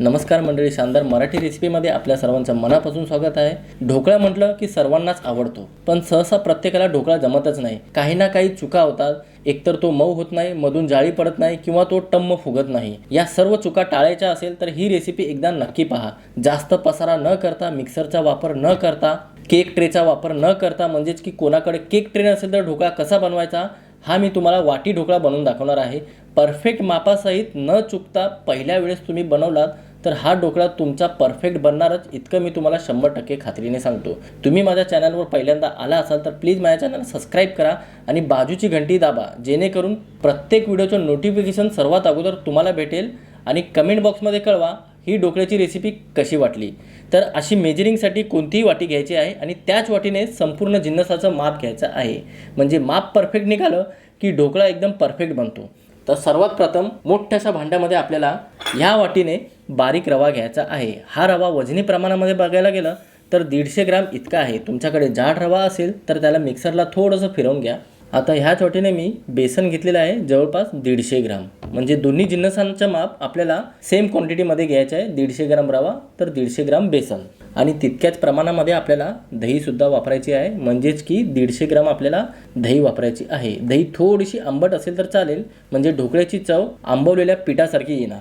नमस्कार मंडळी शानदार मराठी रेसिपीमध्ये आपल्या सर्वांचं मनापासून स्वागत आहे. ढोकळा म्हटलं की सर्वांनाच आवडतो पण सहसा प्रत्येकाला ढोकळा जमतच नाही. काही ना काही चुका होतात. एकतर तो मऊ होत नाही मधून जाळी पडत नाही किंवा तो टम्म फुगत नाही. या सर्व चुका टाळायच्या असेल तर ही रेसिपी एकदा नक्की पहा. जास्त पसारा न करता मिक्सरचा वापर न करता केक ट्रेचा वापर न करता म्हणजेच की कोणाकडे केक ट्रे नसेल तर ढोकळा कसा बनवायचा हा मी तुम्हाला वाटी ढोकळा बनवून दाखवणार आहे. परफेक्ट मापासहित न चुकता पहिल्या वेळेस तुम्ही बनवलात तर हा ढोकळा तुमचा परफेक्ट बनणारच. इतकं मी तुम्हाला शंभर टक्के खात्रीने सांगतो. तुम्ही माझ्या चॅनलवर पहिल्यांदा आला असाल तर प्लीज माझ्या चॅनल सबस्क्राईब करा आणि बाजूची घंटी दाबा जेणेकरून प्रत्येक व्हिडिओचं नोटिफिकेशन सर्वात अगोदर तुम्हाला भेटेल आणि कमेंट बॉक्समध्ये कळवा ही ढोकळ्याची रेसिपी कशी वाटली. तर अशी मेजरिंगसाठी कोणतीही वाटी घ्यायची आहे आणि त्याच वाटीने संपूर्ण जिन्नसाचं माप घ्यायचं आहे. म्हणजे माप परफेक्ट निघालं की ढोकळा एकदम परफेक्ट बनतो. तर सर्वात प्रथम मोठ्याशा भांड्यामध्ये आपल्याला ह्या वाटीने बारीक रवा घ्यायचा आहे. हा रवा वजनी प्रमाणामध्ये बघायला गेलं तर दीडशे ग्राम इतका आहे. तुमच्याकडे जाड रवा असेल तर त्याला मिक्सरला थोडंसं फिरवून घ्या. आता ह्या छोटीने मी बेसन घेतलेलं आहे. जवळपास दीडशे ग्राम. म्हणजे दोन्ही जिन्नसांचं माप आपल्याला सेम क्वांटिटीमध्ये घ्यायचं आहे. दीडशे ग्राम रवा तर दीडशे ग्राम बेसन. आणि तितक्याच प्रमाणामध्ये आपल्याला दहीसुद्धा वापरायची आहे. म्हणजेच की दीडशे ग्राम आपल्याला दही वापरायची आहे. दही थोडीशी आंबट असेल तर चालेल. म्हणजे ढोकळ्याची चव आंबवलेल्या पिठासारखी येणार.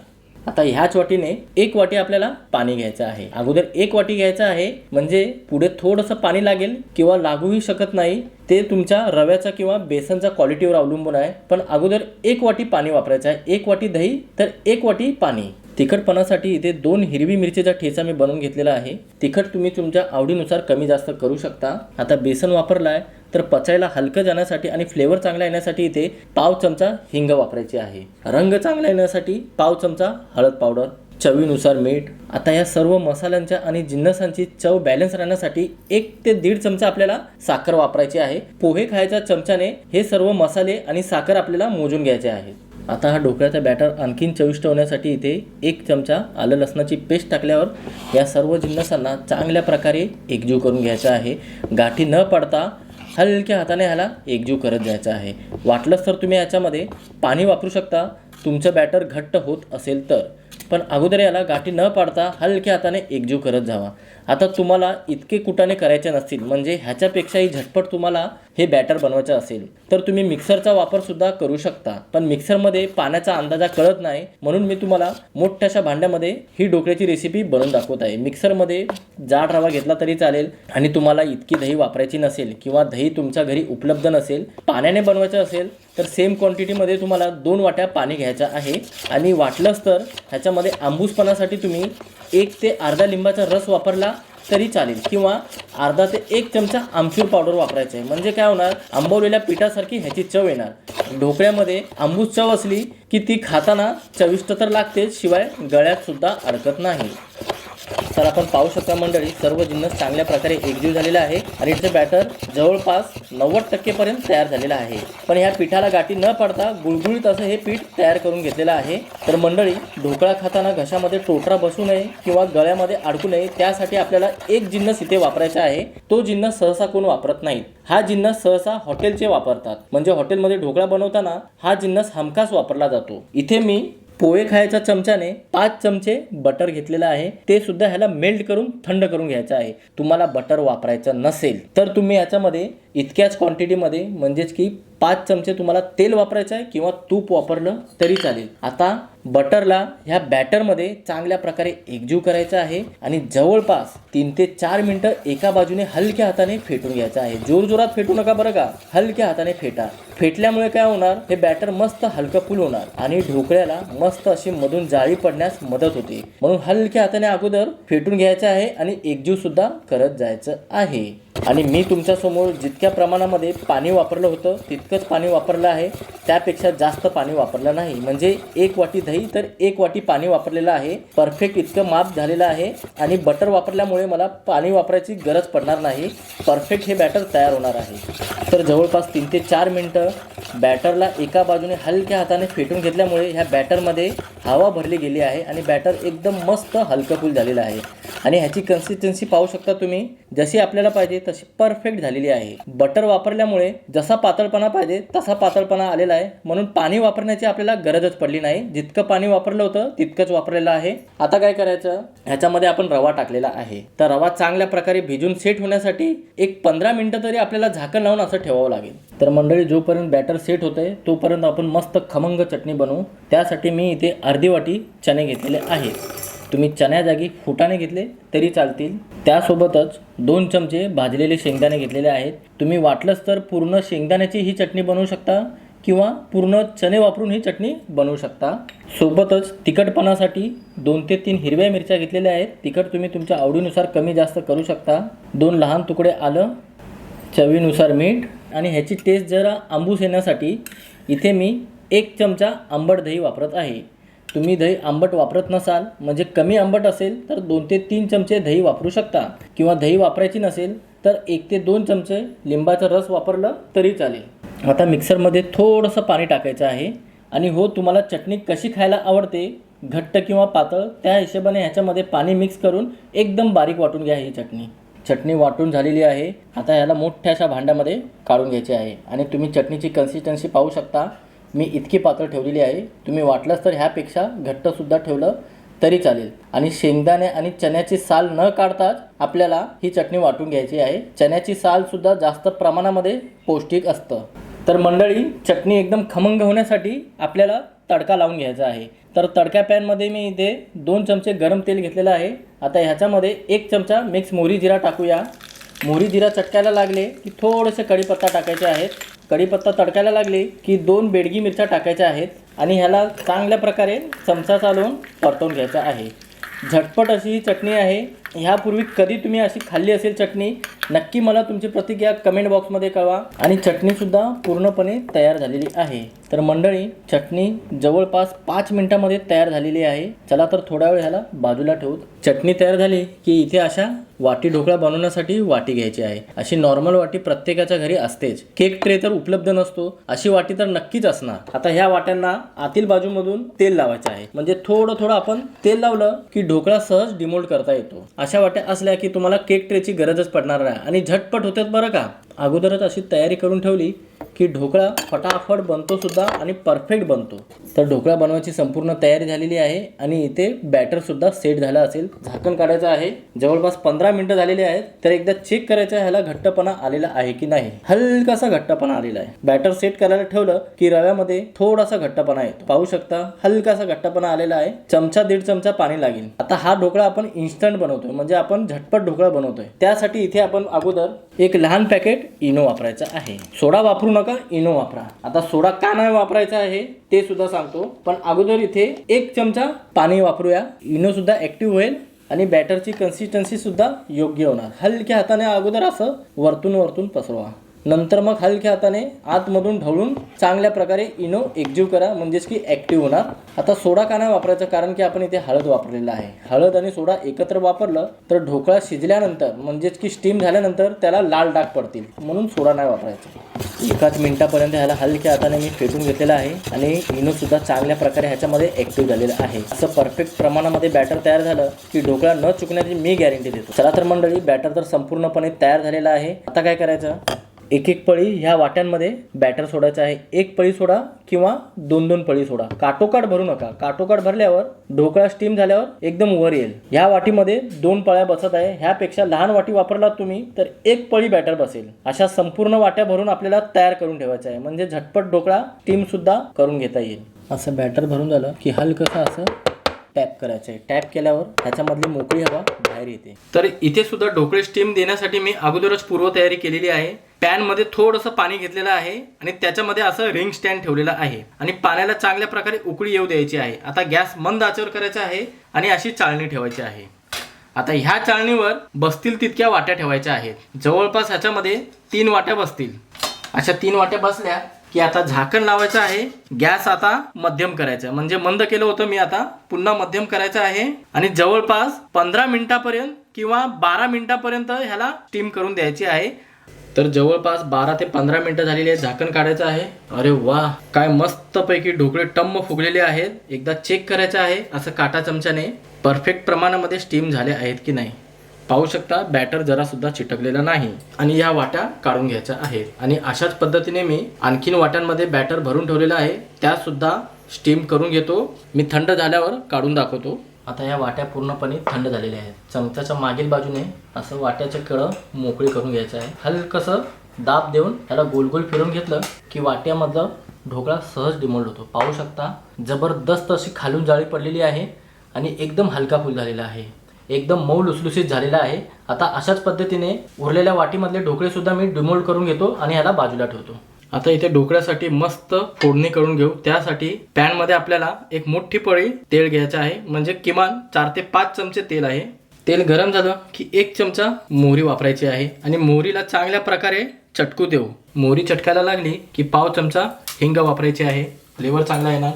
आता ह्याच वाटीने एक वाटी आपल्याला पाणी घ्यायचं आहे. अगोदर एक वाटी घ्यायचं आहे म्हणजे पुढे थोडंसं पाणी लागेल किंवा लागूही शकत नाही. ते तुमच्या रव्याचा किंवा बेसनच्या क्वालिटीवर अवलंबून आहे. पण अगोदर एक वाटी पाणी वापरायचं आहे. एक वाटी दही तर एक वाटी पाणी. तिखटपणासाठी इथे दोन हिरवी मिरचीचा ठेचा मी बनवून घेतलेला आहे. तिखट तुम्ही तुमच्या आवडीनुसार कमी जास्त करू शकता. आता बेसन वापरला आहे तर पचायला हलकं जाण्यासाठी आणि फ्लेवर चांगला येण्यासाठी इथे पाव चमचा हिंग वापरायची आहे. रंग चांगला येण्यासाठी पाव चमचा हळद पावडर चवीनुसार मीठ. आता या सर्व मसाल्यांच्या आणि जिन्नसांची चव बॅलन्स राहण्यासाठी एक ते दीड चमचा आपल्याला साखर वापरायची आहे. पोहे खायच्या चमच्याने हे सर्व मसाले आणि साखर आपल्याला मोजून घ्यायचे आहे. आता हा ढोकळ्याचा बॅटर आणखीन चविष्ट होण्यासाठी इथे एक चमचा आलं लसणाची पेस्ट टाकल्यावर या सर्व जिन्नसांना चांगल्या प्रकारे एकजीव करून घ्यायचा आहे. गाठी न पडता हलक्या हाताने ह्याला एकजीव करत जायचा आहे. वाटलंच तर तुम्ही याच्यामध्ये पाणी वापरू शकता. तुमचं बॅटर घट्ट होत असेल तर. पण अगोदर याला गाठी न पाडता हलक्या हाताने एकजीव करत जावा. आता तुम्हाला इतके कुटाने करायचे नसतील म्हणजे ह्याच्यापेक्षाही झटपट तुम्हाला हे बॅटर बनवायचं असेल तर तुम्ही मिक्सरचा वापरसुद्धा करू शकता. पण मिक्सरमध्ये पाण्याचा अंदाजा कळत नाही म्हणून मी तुम्हाला मोठ्याशा भांड्यामध्ये ही ढोकळ्याची रेसिपी बनवून दाखवत आहे. मिक्सरमध्ये जाड रवा घेतला तरी चालेल आणि तुम्हाला इतकी दही वापरायची नसेल किंवा दही तुमच्या घरी उपलब्ध नसेल पाण्याने बनवायचं असेल तर सेम क्वांटिटीमध्ये तुम्हाला दोन वाट्या पाणी घ्यायचं आहे. आणि वाटलंच तर ह्याच्यामध्ये आंबूसपणासाठी तुम्ही एक ते अर्धा लिंबाचा रस वापरला तरी चालेल. किंवा अर्धा ते एक चमचा आमचूर पावडर वापरायचं आहे म्हणजे काय होणार? आंबवलेल्या पिठासारखी ह्याची चव येणार. ढोकळ्यामध्ये आंबूस चव असली की ती खाताना चविष्ट तर लागतेच शिवाय गळ्यात सुद्धा अडकत नाही. तर आपण पाहू शकता मंडळी सर्व जिन्नस चांगल्या प्रकारे एकजीव झालेला आहे आणि इथं बॅटर जवळपास नव्वद टक्केपर्यंत तयार झालेला आहे. पण ह्या पिठाला गाठी न पडता गुळगुळीत असं हे पीठ तयार करून घेतलेलं आहे. तर मंडळी ढोकळा खाताना घशामध्ये टोटरा बसू नये किंवा गळ्यामध्ये अडकू नये त्यासाठी आपल्याला एक जिन्नस इथे वापरायचा आहे. तो जिन्नस सहसा कोण वापरत नाहीत हा जिन्नस सहसा हॉटेलचे वापरतात. म्हणजे हॉटेलमध्ये ढोकळा बनवताना हा जिन्नस हमखास वापरला जातो. इथे मी पोहे खायच्या चमच्याने पाच चमचे बटर घेतलेलं आहे. ते सुद्धा ह्याला मेल्ट करून थंड करून घ्यायचं आहे. तुम्हाला बटर वापरायचं नसेल तर तुम्ही याच्यामध्ये इतक्याच क्वांटिटीमध्ये म्हणजेच की पाच चमचे तुम्हाला तेल वापरायचं आहे किंवा तूप वापरलं तरी चालेल. आता बटरला ह्या बॅटरमध्ये चांगल्या प्रकारे एकजीव करायचा आहे आणि जवळपास तीन ते चार मिनटं एका बाजूने हलक्या हाताने फेटून घ्यायचं आहे. जोरजोरात फेटू नका बरं का. हलक्या हाताने फेटा. फेटल्यामुळे काय होणार? हे बॅटर मस्त हलकं फुल होणार आणि ढोकळ्याला मस्त अशी मधून जाळी पडण्यास मदत होते. म्हणून हलक्या हाताने अगोदर फेटून घ्यायचं आहे आणि एकजीव सुद्धा करत जायचं आहे. आणि मी तुमच्यासमोर जितक्या प्रमाणामध्ये पाणी वापरलं होतं तितकंच पाणी वापरलं आहे. त्यापेक्षा जास्त पाणी वापरलं नाही. म्हणजे एक वाटी दही तर एक वाटी पाणी वापरलेलं आहे. परफेक्ट इतकं माप झालेलं आहे आणि बटर वापरल्यामुळे मला पाणी वापरायची गरज पडणार नाही. परफेक्ट हे बॅटर तयार होणार आहे. तर जवळपास तीन ते चार मिनटं बॅटरला एका बाजूने हलक्या हाताने फेटून घेतल्यामुळे ह्या बॅटरमध्ये हवा भरली गेली आहे आणि बॅटर एकदम मस्त हलकं फुल झालेलं आहे. आणि ह्याची कन्सिस्टन्सी पाहू शकता तुम्ही. जशी आपल्याला पाहिजे तशी परफेक्ट झालेली आहे. बटर वापरल्यामुळे जसा पातळपणा पाहिजे तसा पातळपणा आलेला आहे. म्हणून पाणी वापरण्याची आपल्याला गरजच पडली नाही. जितकं पाणी वापरलं होतं तितकंच वापरलेलं आहे. आता काय करायचं? ह्याच्यामध्ये आपण रवा टाकलेला आहे. तर रवा चांगल्या प्रकारे भिजून सेट होण्यासाठी एक पंधरा मिनिटं तरी आपल्याला झाकण लावून असं ठेवावं लागेल. तर मंडळी जोपर्यंत बॅटर सेट होतंय तोपर्यंत आपण मस्त खमंग चटणी बनवू. त्यासाठी मी इथे अर्धी वाटी चणे घेतलेले आहेत. तुम्ही चण्याजागी फुटाणे घेतले तरी चालतील. त्यासोबतच दोन चमचे भाजलेले शेंगदाणे घेतलेले आहेत. तुम्ही वाटलंच तर पूर्ण शेंगदाण्याची ही चटणी बनवू शकता किंवा पूर्ण चणे वापरून ही चटणी बनवू शकता. सोबतच तिखटपणासाठी दोन ते तीन हिरव्या मिरच्या घेतलेल्या आहेत. तिखट तुम्ही तुमच्या आवडीनुसार कमी जास्त करू शकता. दोन लहान तुकडे आलं चवीनुसार मीठ आणि ह्याची टेस्ट जरा आंबूस येण्यासाठी इथे मी एक चमचा आंबट दही वापरत आहे. तुम्ही दही आंबट वापरत नसाल म्हणजे कमी आंबट असेल तर दोन ते तीन चमचे दही वापरू शकता. किंवा दही वापरायची नसेल तर एक ते दोन चमचे लिंबाचा रस वापरलं तरी चालेल. आता मिक्सरमध्ये थोडंसं पाणी टाकायचं आहे. आणि हो तुम्हाला चटणी कशी खायला आवडते घट्ट किंवा पातळ त्या हिशोबाने ह्याच्यामध्ये पाणी मिक्स करून एकदम बारीक वाटून घ्या ही चटणी. चटणी वाटून झालेली आहे. आता ह्याला मोठ्या अशा भांड्यामध्ये काढून घ्यायची आहे. आणि तुम्ही चटणीची कन्सिस्टन्सी पाहू शकता. मी इतकी पातळ ठेवलेली आहे. तुम्ही वाटलंच तर ह्यापेक्षा घट्टसुद्धा ठेवलं तरी चालेल. आणि शेंगदाणे आणि चण्याची साल न काढताच आपल्याला ही चटणी वाटून घ्यायची आहे. चण्याची सालसुद्धा जास्त प्रमाणामध्ये पौष्टिक असतं. तर मंडळी चटणी एकदम खमंग होण्यासाठी आपल्याला तडका लावून घ्यायचा आहे. तर तडक्या पॅनमध्ये मी इथे दोन चमचे गरम तेल घेतलेलं आहे. आता ह्याच्यामध्ये एक चमचा मिक्स मोहरी जिरा टाकूया. मोहरी जिरा चटकायला लागले की थोडेसे कढीपत्ता टाकायचे आहेत. कढीपत्ता तडकायला लागले की दोन बेडगी मिरच्या टाकायच्या आहेत आणि ह्याला चांगल्या प्रकारे चमचा चालवून परतवून घ्यायचा आहे. झटपट अशी ही चटणी आहे. ह्यापूर्वी कधी तुम्ही अशी खाल्ली असेल चटणी नक्की मला तुमची प्रतिक्रिया कमेंट बॉक्समध्ये कळवा. आणि चटणीसुद्धा पूर्णपणे तयार झालेली आहे. तर मंडळी चटणी जवळपास पाच मिनिटामध्ये तयार झालेली आहे. चला तर थोडा वेळ ह्याला बाजूला ठेवू चटणी तयार झाली की इथे अशा वाटी ढोकळा बनवण्यासाठी वाटी घ्यायची आहे. अशी नॉर्मल वाटी प्रत्येकाच्या घरी असतेच. केक ट्रे तर उपलब्ध नसतो. अशी वाटी तर नक्कीच असणार. आता ह्या वाट्यांना आतील बाजूमधून तेल लावायचं आहे. म्हणजे थोडं थोडं आपण तेल लावलं की ढोकळा सहज डिमोल्ड करता येतो. अशा वाट्या असल्या की तुम्हाला केक ट्रेची गरजच पडणार नाही. आणि झटपट होतात बरं का? अगोदरच अशी तयारी करून ठेवली. की ढोकळा फटाफट बनतो सुद्धा आणि परफेक्ट बनतो. तर ढोकळा बनवायची संपूर्ण तयारी झालेली आहे आणि इथे बॅटरसुद्धा सेट झाला असेल. झाकण काढायचं आहे. जवळपास पंधरा मिनटं झालेली आहेत. तर एकदा चेक करायचं ह्याला घट्टपणा आलेला आहे की नाही. हलकासा घट्टपणा आलेला आहे. बॅटर सेट करायला ठेवलं की रव्यामध्ये थोडासा घट्टपणा येतो. पाहू शकता हलकासा घट्टपणा आलेला आहे. चमचा दीड चमचा पाणी लागेल. आता हा ढोकळा आपण इन्स्टंट बनवतोय. म्हणजे आपण झटपट ढोकळा बनवतोय. त्यासाठी इथे आपण अगोदर एक लहान पॅकेट इनो वापरायचा आहे. सोडा वापरू नका. इनो वापरा. आता सोडा का नाही वापरायचा आहे ते सुद्धा सांगतो. पण अगोदर इथे एक चमचा पाणी वापरूया. इनो सुद्धा ऍक्टिव्ह होईल आणि बॅटरची कन्सिस्टन्सी सुद्धा योग्य होणार. हलक्या हाताने अगोदर असं वरतून वरतून पसरवा. नंतर मग हलक्या हाताने आतमधून ढवळून चांगल्या प्रकारे इनो एकजीव करा म्हणजेच की ॲक्टिव्ह होणार. आता सोडा का नाही वापरायचा? कारण की आपण इथे हळद वापरलेला आहे. हळद आणि सोडा एकत्र वापरलं तर ढोकळा शिजल्यानंतर म्हणजेच की स्टीम झाल्यानंतर त्याला लाल डाग पडतील. म्हणून सोडा नाही वापरायचा. एकाच मिनिटापर्यंत ह्याला हलक्या हाताने मी फेटून घेतलेला आहे आणि इनो सुद्धा चांगल्या प्रकारे ह्याच्यामध्ये ॲक्टिव्ह झालेलं आहे. असं परफेक्ट प्रमाणामध्ये बॅटर तयार झालं की ढोकळा न चुकण्याची मी गॅरंटी देतो. चला तर मंडळी बॅटर तर संपूर्णपणे तयार झालेला आहे. आता काय करायचं? एक एक पळी ह्या वाट्यांमध्ये बॅटर सोडायचं आहे. एक पळी सोडा किंवा दोन दोन पळी सोडा. काटोकाट भरू नका. काटोकाट भरल्यावर ढोकळा स्टीम झाल्यावर एकदम वर येईल. ह्या वाटीमध्ये दोन पळ्या बसत आहे. ह्यापेक्षा लहान वाटी वापरलात तुम्ही तर एक पळी बॅटर बसेल. अशा संपूर्ण वाट्या भरून आपल्याला तयार करून ठेवायचं आहे. म्हणजे झटपट ढोकळा स्टीम सुद्धा करून घेता येईल. असं बॅटर भरून झालं की हलकसं असं टॅप करायचं आहे. टॅप केल्यावर त्याच्यामधली मोकळी हवा बाहेर येते. तर इथे सुद्धा ढोकळे स्टीम देण्यासाठी मी अगोदरच पूर्वतयारी केलेली आहे. पॅनमध्ये थोडंसं पाणी घेतलेलं आहे आणि त्याच्यामध्ये असं रिंग स्टँड ठेवलेलं आहे. आणि पाण्याला चांगल्या प्रकारे उकळी येऊ द्यायची आहे. आता गॅस मंद आचेवर करायचा आहे आणि अशी चाळणी ठेवायची आहे. आता ह्या चाळणीवर बसतील तितक्या वाट्या ठेवायच्या आहेत. जवळपास ह्याच्यामध्ये तीन वाट्या बसतील. अशा तीन वाट्या बसल्या की आता झाकण लावायचं आहे गॅस आता मध्यम करायचा. आहे. म्हणजे मंद केलं होतं मी आता पुन्हा मध्यम करायचं आहे. आणि जवळपास पंधरा मिनिटापर्यंत किंवा बारा मिनिटापर्यंत ह्याला स्टीम करून द्यायची आहे. तर जवळपास बारा ते पंधरा मिनिटं झालेली आहे झाकण काढायचं आहे. अरे वा काय मस्तपैकी ढोकळे टम्म फुगलेले आहेत. एकदा चेक करायचं आहे असं काटा चमच्याने. परफेक्ट प्रमाणामध्ये स्टीम झाले आहेत की नाही? पाहू शकता बॅटर जरा सुद्धा चिटकलेला नाही. आणि ह्या वाट्या काढून घ्यायच्या आहेत. आणि अशाच पद्धतीने मी आणखीन वाट्यांमध्ये बॅटर भरून ठेवलेलं आहे. त्या सुद्धा स्टीम करून घेतो. मी थंड झाल्यावर काढून दाखवतो. आता या वाट्या पूर्णपणे थंड झालेल्या आहेत. चमच्याच्या मागील बाजूने असं वाट्याचं कळं मोकळी करून घ्यायचं आहे. हलकसं दाब देऊन त्याला गोल गोल फिरून घेतलं की वाट्यामधला ढोकळा सहज डिमोल्ड होतो. पाहू शकता जबरदस्त अशी खालून जाळी पडलेली आहे आणि एकदम हलका फुल झालेला आहे. एकदम मऊ लुसलुसीत झालेला आहे. आता अशाच पद्धतीने उरलेल्या वाटीमधले ढोकळे सुद्धा मी डिमोल्ड करून घेतो आणि ह्याला बाजूला ठेवतो. आता इथे ढोकळ्यासाठी मस्त फोडणी करून घेऊ. त्यासाठी पॅनमध्ये आपल्याला एक मोठी पळी तेल घ्यायचं आहे. म्हणजे किमान चार ते पाच चमचे तेल आहे. तेल गरम झालं की एक चमचा मोहरी वापरायची आहे. आणि मोहरीला चांगल्या प्रकारे चटकू देऊ. मोहरी चटकायला लागली की पाव चमचा हिंग वापरायची आहे. फ्लेवर चांगला येणार.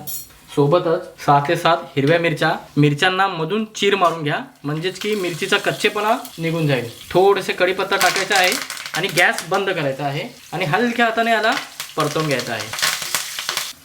सोबतच सहा ते सात हिरव्या मिरच्या मिरच्यांना मधून चीर मारून घ्या. म्हणजेच की मिरचीचा कच्चेपणा निघून जाईल. थोडेसे कढीपत्ता टाकायचा आहे आणि गॅस बंद करायचा आहे आणि हलक्या हाताने याला परतवून घ्यायचा आहे.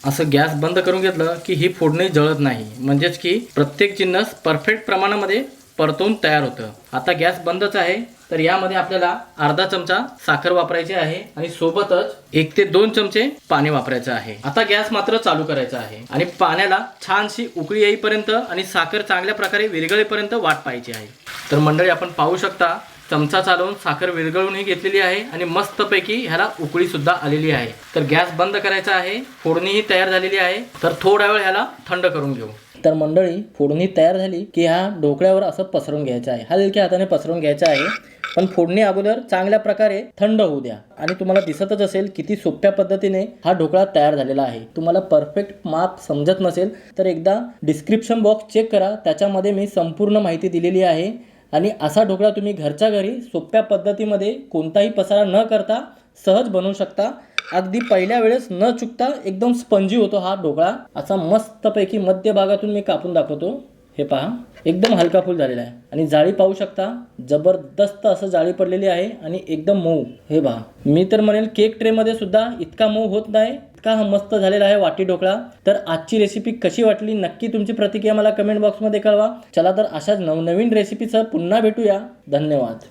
असं गॅस बंद करून घेतलं की ही फोडणी जळत नाही. म्हणजेच की प्रत्येक जिन्नस परफेक्ट प्रमाणामध्ये परतवून तयार होतं. आता गॅस बंदच आहे. तर यामध्ये आपल्याला अर्धा चमचा साखर वापरायची आहे आणि सोबतच एक ते दोन चमचे पाणी वापरायचं आहे. आता गॅस मात्र चालू करायचा आहे आणि पाण्याला छानशी उकळी येईपर्यंत आणि साखर चांगल्या प्रकारे विरघळेपर्यंत वाट पाहायची आहे. तर मंडळी आपण पाहू शकता चमचा चालवून साखर विरघळूनही घेतलेली आहे आणि मस्तपैकी ह्याला उकळी सुद्धा आलेली आहे. तर गॅस बंद करायचा आहे फोडणीही तयार झालेली आहे. तर थोडा वेळ ह्याला थंड करून घेऊ. तर मंडळी फोडणी तयार झाली की ह्या ढोकळ्यावर असं पसरून घ्यायचं आहे. हा हलक्या हाताने पसरून घ्यायचा आहे. पण फोडणी अगोदर चांगल्या प्रकारे थंड होऊ द्या. आणि तुम्हाला दिसतच असेल किती सोप्या पद्धतीने हा ढोकळा तयार झालेला आहे. तुम्हाला परफेक्ट माप समजत नसेल तर एकदा डिस्क्रिप्शन बॉक्स चेक करा. त्याच्यामध्ये मी संपूर्ण माहिती दिलेली आहे. आणि असा ढोकळा तुम्ही घरच्या घरी सोप्या पद्धतीमध्ये कोणताही पसारा न करता सहज बनवू शकता. अगदी पहिल्या वेळेस न चुकता एकदम स्पंजी होतो हा ढोकळा. असा मस्तपैकी मध्य भागातून मी कापून दाखवतो. हे पहा. एकदम हलका फुल झालेला आहे. आणि जाळी पाहू शकता जबरदस्त असं जाळी पडलेली आहे आणि एकदम मऊ. हे पहा. मी तर म्हणेल केक ट्रेमध्ये सुद्धा इतका मऊ होत नाही इतका हा मस्त झालेला आहे वाटी ढोकळा. तर आजची रेसिपी कशी वाटली नक्की तुमची प्रतिक्रिया मला कमेंट बॉक्समध्ये कळवा. चला तर अशाच नवनवीन रेसिपीसह पुन्हा भेटूया. धन्यवाद.